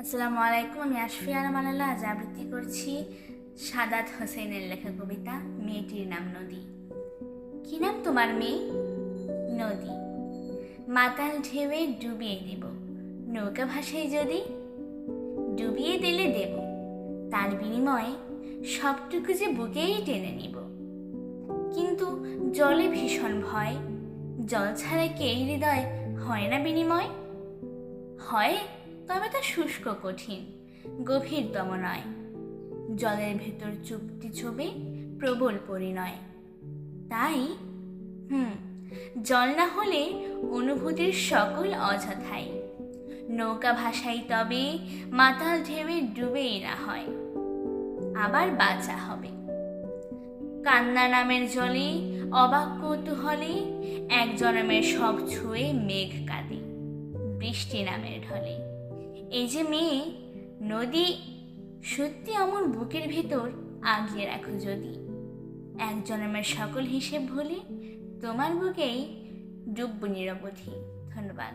আসসালামু আলাইকুম, আমি আশফিয়ানা মালালা আজ আবৃত্তি করছি সাদাত হোসেনের লেখা কবিতা মেয়েটির নাম নদী। কি নাম তোমার মেয়ে? নদী। মাতাল ঢেউয়ে ডুবিয়ে দেব। নৌকা ভাসাই যদি ডুবিয়ে দিলে দেব। তার বিনিময়ে সবটুকু যে বুকেই টেনে নিব। কিন্তু জলে ভীষণ ভয়। জল ছাড়া কে হৃদয় হয় না বিনিময়? হয় তবে তা শুষ্ক কঠিন গভীরতম নয় জলের ভেতর চুপটি ছবি প্রবল পরিণয়। তাই, হুম, জল না হলে অনুভূতির সকল অযথাই। নৌকা ভাসাই তবে মাতাল ঢেউয়ে ডুবেই না হয়। আবার বাঁচা হবে। কান্না নামের জলে, অবাক কৌতূহলে এক জনমের সব ছুঁয়ে মেঘ কাঁদে, বৃষ্টি নামের ঢলে। এই যে মেয়ে, নদী সত্যি আমার বুকের ভেতর আগিয়ে রাখো যদি। একজন আমার সকল হিসেব ভুলে তোমার বুকেই ডুববো নিরবধি। ধন্যবাদ।